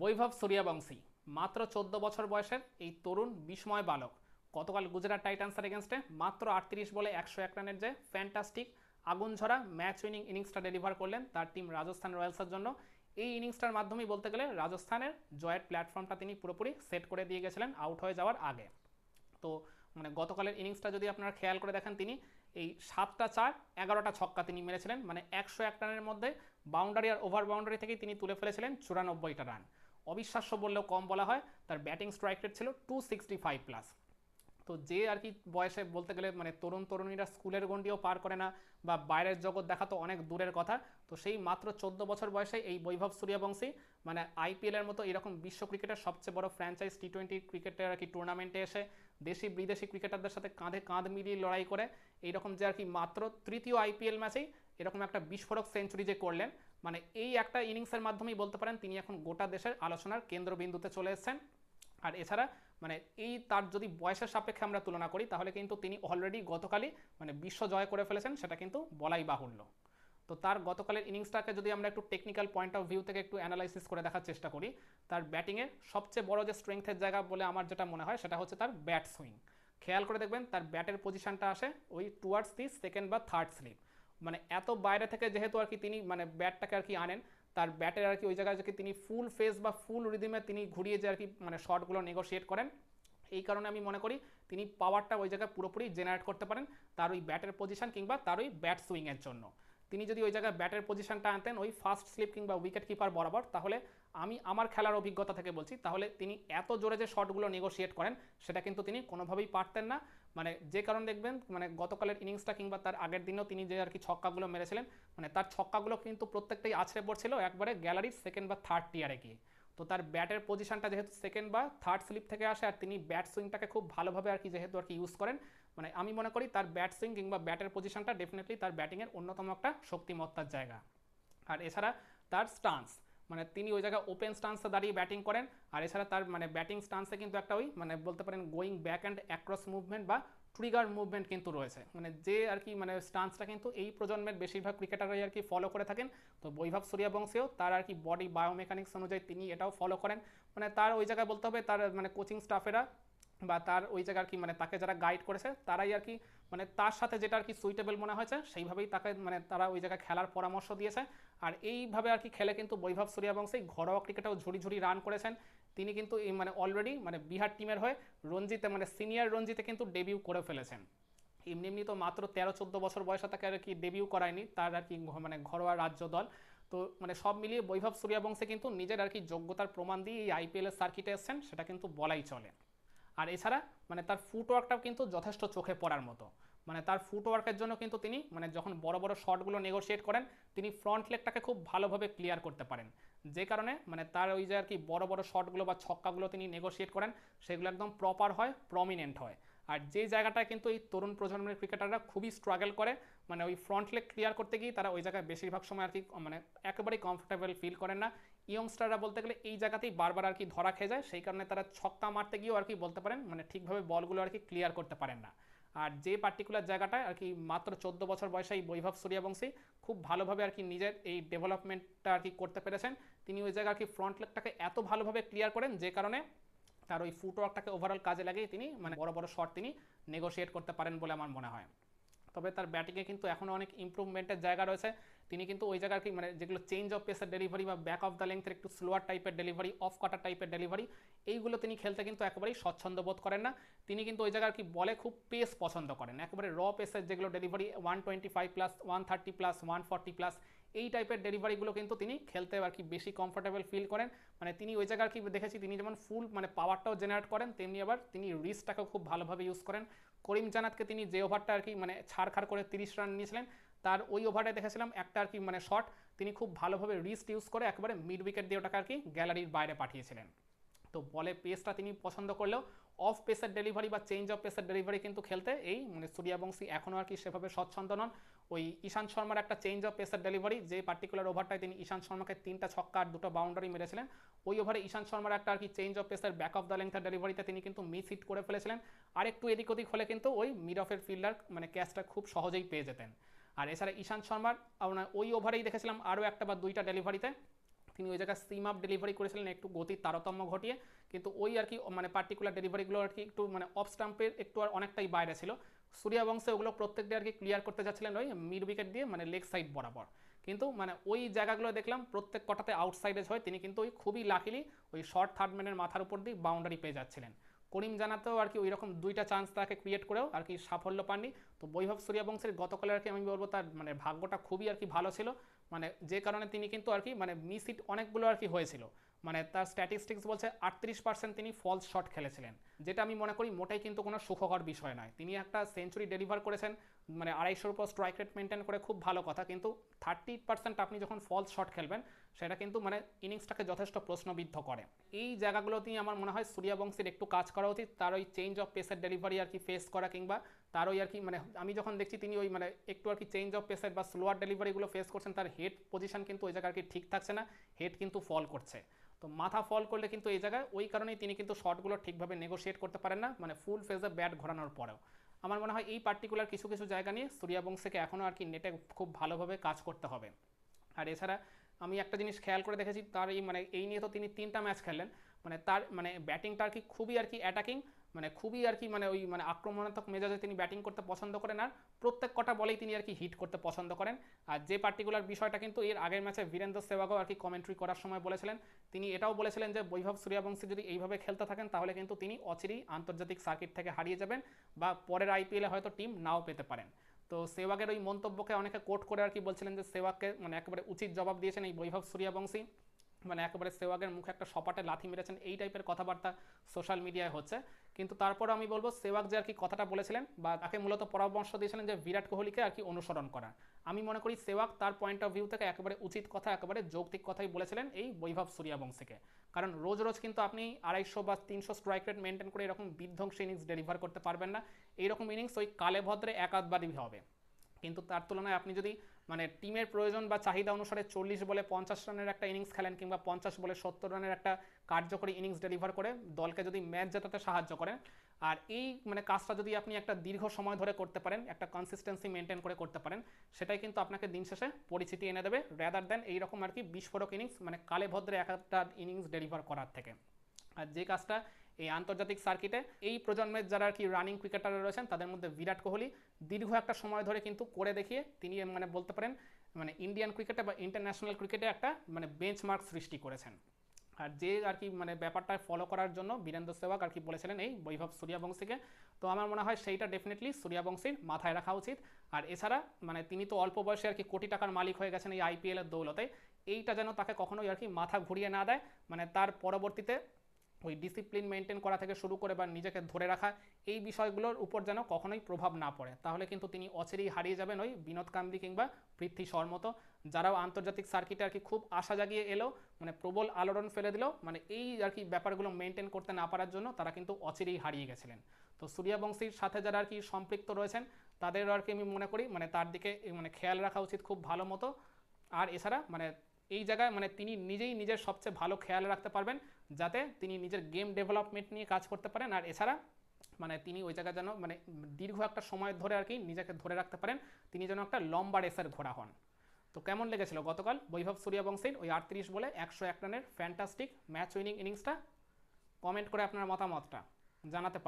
বৈভব সূর্যবংশী, মাত্র চোদ্দ বছর বয়সের এই তরুণ বিস্ময় বালক। গতকাল গুজরাট টাইটান্সের এগেনস্টে মাত্র আটত্রিশ বলে একশো এক রানের যে ফ্যান্টাস্টিক আগুন ঝরা ম্যাচ উইনিং ইনিংসটা ডেলিভার করলেন তার টিম রাজস্থান রয়্যালসের জন্য। এই ইনিংসটার মাধ্যমেই বলতে গেলে রাজস্থানের জয়ের প্ল্যাটফর্মটা তিনি পুরোপুরি সেট করে দিয়ে গেছিলেন আউট হয়ে যাওয়ার আগে। তো মানে গতকালের ইনিংসটা যদি আপনারা খেয়াল করে দেখেন তিনি, এই সাতটা চার, এগারোটা ছক্কা তিনি মেরেছিলেন। মানে একশো এক রানের মধ্যে বাউন্ডারি আর ওভার বাউন্ডারি থেকেই তিনি তুলে ফেলেছিলেন চুরানব্বইটা রান অবিশ্বাস্য বললেও কম বলা হয়, তার ব্যাটিং স্ট্রাইক রেট ছিল টু সিক্সটি ফাইভ প্লাস তো যে আর কি বয়সে বলতে গেলে মানে তরুণ তরুণীরা স্কুলের গণ্ডিও পার করে না বা বাইরের জগৎ দেখা তো অনেক দূরের কথা, তো সেই মাত্র চোদ্দ বছর বয়সে এই বৈভব সূর্যবংশী মানে আইপিএলের মতো এরকম বিশ্ব ক্রিকেটের সবচেয়ে বড় ফ্র্যাঞ্চাইজ টি টোয়েন্টি ক্রিকেটের আর কি টুর্নামেন্টে এসে দেশি বিদেশি ক্রিকেটারদের সাথে কাঁধে কাঁধ মিলিয়ে লড়াই করে, এইরকম যে আর কি মাত্র তৃতীয় আইপিএল ম্যাচেই এরকম একটা বিস্ফোরক সেঞ্চুরি যে করলেন মানে এই একটা ইনিংসের মাধ্যমেই বলতে পারেন তিনি এখন গোটা দেশের আলোচনার কেন্দ্রবিন্দুতে চলে এসেছেন। আর এছাড়া মানে এই তার যদি বয়সের সাপেক্ষে আমরা তুলনা করি, তাহলে কিন্তু তিনি অলরেডি গতকালই মানে বিশ্ব জয় করে ফেলেছেন, সেটা কিন্তু বলাই বাহুল্য। তো তার গতকালের ইনিংসটাকে যদি আমরা একটু টেকনিক্যাল পয়েন্ট অফ ভিউ থেকে একটু অ্যানালাইসিস করে দেখার চেষ্টা করি, তার ব্যাটিংয়ের সবচেয়ে বড় যে স্ট্রেংথের জায়গা বলে আমার যেটা মনে হয়, সেটা হচ্ছে তার ব্যাট সুইং খেয়াল করে দেখবেন, তার ব্যাটের পজিশনটা আসে ওই টুয়ার্ডস দি সেকেন্ড বা থার্ড স্লিপ মানে এত বাইরে থেকে যেহেতু আর কি তিনি মানে ব্যাটটাকে আর কি আনেন, তার ব্যাটের আর কি ওই জায়গায় যে তিনি ফুল ফেস বা ফুল রিদিমে তিনি ঘুরিয়ে যে আর কি মানে শটগুলো নেগোশিয়েট করেন, এই কারণে আমি মনে করি তিনি পাওয়ারটা ওই জায়গায় পুরোপুরি জেনারেট করতে পারেন তার ওই ব্যাটের পজিশন কিংবা তার ওই ব্যাট সুইংয়ের জন্য। তিনি যদি ওই জায়গায় ব্যাটের পজিশনটা আনতেন, ওই ফার্স্ট স্লিপ কিংবা উইকেট কিপার বরাবর, তাহলে আমি আমার খেলার অভিজ্ঞতা থেকে বলছি, তাহলে তিনি এত জোরে যে শটগুলো নেগোশিয়েট করেন, সেটা কিন্তু তিনি কোনোভাবেই পারতেন না। মানে যে কারণ দেখবেন মানে গতকালের ইনিংসটা কিংবা তার আগের দিনও তিনি যে আর কি ছক্কাগুলো মেরেছিলেন মানে তার ছক্কাগুলো কিন্তু প্রত্যেকটাই আছড়ে পড়ছিল, একবারে গ্যালারির সেকেন্ড বা থার্ড টিয়ারে গিয়ে। তো তার ব্যাটের পজিশনটা যেহেতু সেকেন্ড বা থার্ড স্লিপ থেকে আসে, আর তিনি ব্যাট সুইংটাকে খুব ভালোভাবে আর কি যেহেতু আর কি ইউজ করেন মানে আমি মনে করি তার ব্যাট সুইং কিংবা ব্যাটের পজিশনটা ডেফিনেটলি তার ব্যাটিংয়ের অন্যতম একটা শক্তিমত্তার জায়গা। আর এছাড়া তার স্টান্স মানে তিনি ওই জায়গায় ওপেন স্টান্সে দাঁড়িয়ে ব্যাটিং করেন, আর এছাড়া তার মানে ব্যাটিং স্টান্সে কিন্তু একটা ওই মানে বলতে পারেন going back and across movement বা ট্রিগার মুভমেন্ট কিন্তু রয়েছে। মানে যে আর কি মানে স্টান্সটা কিন্তু এই প্রজন্মের বেশিরভাগ ক্রিকেটাররাই আর কি ফলো করে থাকেন। তো বৈভব সূর্যবংশীও তার আর কি বডি বায়োমেকানিক্স অনুযায়ী তিনি এটাও ফলো করেন। মানে তার ওই জায়গায় বলতে হবে তার মানে কোচিং স্টাফেরা বা তার ওই জায়গার কি মানে তাকে যারা গাইড করেছে, তারাই আর কি মানে তার সাথে যেটা আর কি সুইটেবল মনে হয়েছে, সেইভাবেই তাকে মানে তারা ওই জায়গায় খেলার পরামর্শ দিয়েছে। আর এইভাবে আর কি খেলে কিন্তু বৈভব সূর্যবংশী ঘরোয়া ক্রিকেটেও ঝুড়ি ঝুড়ি রান করেছেন। তিনি কিন্তু এই মানে অলরেডি মানে বিহার টিমের হয়ে রঞ্জিতে মানে সিনিয়র রঞ্জিতে কিন্তু ডেবিউ করে ফেলেছেন। এমনি এমনি তো মাত্র তেরো চোদ্দ বছর বয়সে তাকে আর কি ডেবিউ করায়নি, তার আর কি মানে ঘরোয়া রাজ্য দল। তো মানে সব মিলিয়ে বৈভব সূর্যবংশী কিন্তু নিজের আর কি যোগ্যতার প্রমাণ দিয়ে এই আইপিএলের সার্কিটে এসছেন, সেটা কিন্তু বলাই চলে। আর এছাড়া মানে তার ফুটওয়ার্কটাও কিন্তু যথেষ্ট চোখে পড়ার মতো। মানে তার ফুটওয়ার্কের জন্য কিন্তু তিনি মানে যখন বড় বড় শটগুলো নেগোশিয়েট করেন, তিনি ফ্রন্ট লেগটাকে খুব ভালোভাবে ক্লিয়ার করতে পারেন। যে কারণে মানে তার ওই যে আর কি বড় বড় শটগুলো বা ছক্কাগুলো তিনি নেগোশিয়েট করেন, সেগুলো একদম প্রপার হয় প্রমিনেন্ট হয়। আর যে জায়গাটা কিন্তু এই তরুণ প্রজন্মের ক্রিকেটাররা খুবই স্ট্রাগল করে মানে ওই ফ্রন্ট লেগ ক্লিয়ার করতে গিয়ে তারা ওই জায়গায় বেশিরভাগ সময় আর কি মানে একেবারেই কমফোর্টেবল ফিল করেন না। ইয়ংস্টাররা বলতে গেলে এই জায়গাতেই বারবার আর কি ধরা খেয়ে যায়, সেই কারণে তারা ছক্কা মারতে গিয়েও আর কি বলতে পারেন মানে ঠিকভাবে বলগুলো আর কি ক্লিয়ার করতে পারেন না। আর যে পার্টিকুলার জায়গাটায় আর কি মাত্র চোদ্দ বছর বয়সে এই বৈভব সূর্যবংশী খুব ভালোভাবে আর কি নিজের এই ডেভেলপমেন্টটা আর কি করতে পেরেছেন, তিনি ওই জায়গায় আর কি ফ্রন্ট লেগটাকে এত ভালোভাবে ক্লিয়ার করেন যে কারণে তার ওই ফুটওয়ার্কটাকে ওভারঅল কাজে লাগিয়ে তিনি মানে বড় বড় শট তিনি নেগোশিয়েট করতে পারেন বলে আমার মনে হয়। তবে তার ব্যাটিংয়ে কিন্তু এখনও অনেক ইম্প্রুভমেন্টের জায়গা রয়েছে। তিনি কিন্তু ওই জায়গার কি মানে যেগুলো চেঞ্জ অফ পেসের ডেলিভারি বা ব্যাক অফ দ্য লেন্থের একটু স্লোয়ার টাইপের ডেলিভারি অফ কাটার টাইপের ডেলিভারি এইগুলো তিনি খেলতে কিন্তু একেবারেই স্বচ্ছন্দ বোধ করেন না। তিনি কিন্তু ওই জায়গার কি বলে খুব পেস পছন্দ করেন। একেবারে র পেসের যেগুলো delivery one twenty five plus one thirty plus one forty plus এই টাইপের ডেলিভারিগুলো কিন্তু তিনি খেলতে আর কি বেশি কমফোর্টেবল ফিল করেন। মানে তিনি ওই জায়গার কি দেখেছি, তিনি যেমন ফুল মানে পাওয়ারটাও জেনারেট করেন, তেমনি আবার তিনি রিস্কটাকেও খুব ভালোভাবে ইউজ করেন। করিম জানাতকে তিনি যে ওভারটা আর কি মানে ছাড়খাড় করে তিরিশ রান নিয়েছিলেন, তার ওই ওভারে দেখেছিলাম একটা আর কি মানে শট তিনি খুব ভালোভাবে রিস্ক ইউজ করে একেবারে মিড উইকেট দিয়ে ওটাকে আর কি গ্যালারির বাইরে পাঠিয়েছিলেন। তো বলে পেসটা তিনি পছন্দ করলেও অফ পেসের ডেলিভারি বা চেঞ্জ অফ পেসের ডেলিভারি কিন্তু খেলতে এই মানে সূর্যবংশী এখনও আর কি সেভাবে স্বচ্ছন্দ নন। ওই ঈশান্ত শর্মার একটা চেঞ্জ অফ পেসার ডেলিভারি যে পার্টিকুলার ওভারটায় তিনি ঈশান্ত শর্মাকে তিনটা ছক্কা আর দুটো বাউন্ডারি মেরেছিলেন, ওই ওভারে ঈশান্ত শর্মার একটা আর কি change of pacer back of the লেন্থের ডেলিভারিতে তিনি কিন্তু মিস হিট করে ফেলেছিলেন। আর একটু এদিক ওদিক হলে কিন্তু ওই মিড অফের ফিল্ডার মানে ক্যাচটা খুব সহজেই পেয়ে যেতেন। আর এছাড়া ঈশান্ত শর্মার ওই ওভারেই দেখেছিলাম আরও একটা বা দুইটা ডেলিভারিতে তিনি ওই জায়গায় সিম আপ ডেলিভারি করেছিলেন, একটু গতির তারতম্য ঘটিয়ে। কিন্তু ওই আর কি মানে পার্টিকুলার ডেলিভারিগুলো আর কি একটু মানে অফ স্টাম্পের একটু আর অনেকটাই বাইরে ছিল। সূর্যবংশে ওগুলো প্রত্যেকটা আর কি ক্লিয়ার করতে যাচ্ছিলেন ওই মিড উইকেট দিয়ে মানে লেগ সাইড বরাবর। কিন্তু মানে ওই জায়গাগুলো দেখলাম প্রত্যেক কটাতে আউটসাইডে হয়, তিনি কিন্তু ওই খুবই লাকিলি ওই শর্ট থার্ড ম্যানের মাথার উপর দিয়ে বাউন্ডারি পেয়ে যাচ্ছিলেন। করিম জানাতেও আর কি ওই রকম দুইটা চান্স তাকে ক্রিয়েট করেও আর কি সাফল্য পাননি। তো বৈভব সূর্যবংশের গতকালের আর কি আমি বলব তার মানে ভাগ্যটা খুবই আর কি ভালো ছিল। মানে যে কারণে তিনি কিন্তু আর কি মানে মিস হিট অনেকগুলো আর কি হয়েছিল। মানে তার স্ট্যাটিস্টিক্স বলছে আটত্রিশ পার্সেন্ট তিনি ফলস শট খেলেছিলেন। যেটা আমি মনে করি মোটাই কিন্তু কোনো সুখকর বিষয় নয়। তিনি একটা সেঞ্চুরি ডেলিভার করেছেন। মানে আড়াইশোর উপর স্ট্রাইক রেট মেনটেন করে খুব ভালো কথা। কিন্তু থার্টি পার্সেন্ট আপনি যখন ফলস শট খেলবেন, সেটা কিন্তু মানে ইনিংসটাকে যথেষ্ট প্রশ্নবিদ্ধ করে। এই জায়গাগুলোতেই আমার মনে হয় সূর্যবংশীর একটু কাজ করা উচিত। তার ওই চেঞ্জ অফ পেসের ডেলিভারি আর কি ফেস করা কিংবা তার ওই আর কি মানে আমি যখন দেখছি তিনি ওই মানে একটু আর কি চেঞ্জ অফ পেসের বা স্লোয়ার ডেলিভারিগুলো ফেস করছেন, তার হেড পজিশন কিন্তু ওই জায়গায় আর কি ঠিক থাকছে না হেড কিন্তু ফল করছে। তো মাথা ফল করলে কিন্তু এই জায়গায় ওই কারণেই তিনি কিন্তু শটগুলো ঠিকভাবে নেগোশিয়েট করতে পারেন না মানে ফুল ফেজে ব্যাট ঘোরানোর পরেও। আমার মনে হয় এই পার্টিকুলার কিছু কিছু জায়গা নিয়ে সূর্যবংশীকে এখনও আর কি নেটে খুব ভালোভাবে কাজ করতে হবে। আর এছাড়া আমি একটা জিনিস খেয়াল করে দেখেছি, তার এই মানে এই নিয়ে তো তিনি তিনটা ম্যাচ খেললেন মানে তার মানে ব্যাটিংটা আর কি খুবই আর কি অ্যাটাকিং মানে খুবই আর কি মানে ওই মানে আক্রমণাত্মক মেজাজে তিনি ব্যাটিং করতে পছন্দ করেন আর প্রত্যেক কটা বলেই তিনি আর কি হিট করতে পছন্দ করেন। আর যে পার্টিকুলার বিষয়টা কিন্তু এর আগের ম্যাচে বীরেন্দ্র সেবাগও আর কি কমেন্ট্রি করার সময় বলেছিলেন। তিনি এটাও বলেছিলেন যে বৈভব সূর্যবংশী যদি এইভাবে খেলতে থাকেন তাহলে কিন্তু তিনি অচিরেই আন্তর্জাতিক সার্কিট থেকে হারিয়ে যাবেন বা পরের আইপিএলে হয়তো টিম নাও পেতে পারেন। তো সেওয়াগের ওই মন্তব্যকে অনেকে কোট করে আর কি বলছিলেন যে সেওয়াগকে মানে একেবারে উচিত জবাব দিয়েছেন এই বৈভব সূর্যবংশী। মানে একেবারে সেওয়াগের মুখে একটা সপাটে লাথি মেরেছেন এই টাইপের কথাবার্তা সোশ্যাল মিডিয়ায় হচ্ছে। কিন্তু তারপর আমি বলব সেওয়াগ যে আর কি কথাটা বলেছিলেন বা তাকে মূলত পরামর্শ দিয়েছিলেন যে বিরাট কোহলিকে আর কি অনুসরণ করার আমি মনে করি সেওয়াগ তার পয়েন্ট অফ ভিউ থেকে একেবারে উচিত কথা, একেবারে যৌক্তিক কথাই বলেছিলেন এই বৈভব সূর্যবংশীকে। কারণ রোজ রোজ কিন্তু আপনি আড়াইশো বা তিনশো স্ট্রাইক রেট মেনটেন করে এরকম বিধ্বংসী ইনিংস ডেলিভার করতে পারবেন না। এইরকম ইনিংস ওই কালে ভদ্রে এক আধবারই হবে। কিন্তু তার তুলনায় আপনি যদি মানে টিমের প্রয়োজন বা চাহিদা অনুসারে চল্লিশ বলে পঞ্চাশ রানের একটা ইনিংস খেলেন কিংবা পঞ্চাশ বলে সত্তর রানের একটা কার্যকরী ইনিংস ডেলিভার করে দলকে যদি ম্যাচ জেতাতে সাহায্য করেন। আর এই মানে কাজটা যদি আপনি একটা দীর্ঘ সময় ধরে করতে পারেন, একটা কনসিস্টেন্সি মেনটেন করে করতে পারেন, সেটাই কিন্তু আপনাকে দিন শেষে পরিচিতি এনে দেবে রেদার দেন এইরকম আর কি বিস্ফোরক ইনিংস মানে কালে ভদ্রে এক একটা ইনিংস ডেলিভার করার থেকে। আর যে কাজটা এই আন্তর্জাতিক সার্কিটে। এই প্রজন্মের যারা আর কি রানিং ক্রিকেটার রয়েছেন, তাদের মধ্যে বিরাট কোহলি দীর্ঘ একটা সময় ধরে কিন্তু করে দেখিয়ে তিনি মানে বলতে পারেন মানে ইন্ডিয়ান ক্রিকেটে বা ইন্টারন্যাশনাল ক্রিকেটে একটা মানে বেঞ্চমার্ক সৃষ্টি করেছেন। আর যে আর কি মানে ব্যাপারটা ফলো করার জন্য বীরেন্দ্র সেবাগ আর কি বলেছিলেন এই বৈভব সূর্যবংশীকে। তো আমার মনে হয় সেইটা ডেফিনেটলি সূর্যবংশীর মাথায় রাখা উচিত। আর এছাড়া মানে তিনি তো অল্প বয়সে আর কি কোটি টাকার মালিক হয়ে গেছেন এই আইপিএলের দৌলতে। এইটা যেন তাকে কখনোই আর কি মাথা ঘুরিয়ে না দেয়। মানে তার পরবর্তীতে ওই ডিসিপ্লিন মেনটেন করা থেকে শুরু করে বা নিজেকে ধরে রাখা, এই বিষয়গুলোর উপর যেন কখনোই প্রভাব না পড়ে। তাহলে কিন্তু তিনি অচেরেই হারিয়ে যাবেন ওই বিনোদ কান্দি কিংবা পৃথ্বী শর যারাও আন্তর্জাতিক সার্কিটে আর কি খুব আশা জাগিয়ে এলো মানে প্রবল আলোড়ন ফেলে দিল মানে এই আর কি ব্যাপারগুলো মেনটেন করতে না পারার জন্য তারা কিন্তু অচিরেই হারিয়ে গেছিলেন। তো সূর্যবংশীর সাথে যারা আর কি সম্পৃক্ত রয়েছেন, তাদের আর কি আমি মনে করি মানে তার দিকে মানে খেয়াল রাখা উচিত খুব ভালো মতো। আর এছাড়া মানে এই জায়গায় মানে তিনি নিজেই নিজের সবচেয়ে ভালো খেয়াল রাখতে পারবেন যাতে তিনি নিজের গেম ডেভেলপমেন্ট নিয়ে কাজ করতে পারেন। আর এছাড়া মানে তিনি ওই জায়গায় যেন মানে দীর্ঘ একটা সময় ধরে আর কি নিজেকে ধরে রাখতে পারেন। তিনি যেন একটা লম্বা রেসের ঘোড়া হন। তো কেমন লেগেছিল গতকাল বৈভব সূর্যবংশীর ওই আটত্রিশ বলে একশো এক রানের ফ্যান্টাস্টিক ম্যাচ উইনিং ইনিংসটা কমেন্ট করে আপনার মতামতটা জানাতে পারেন।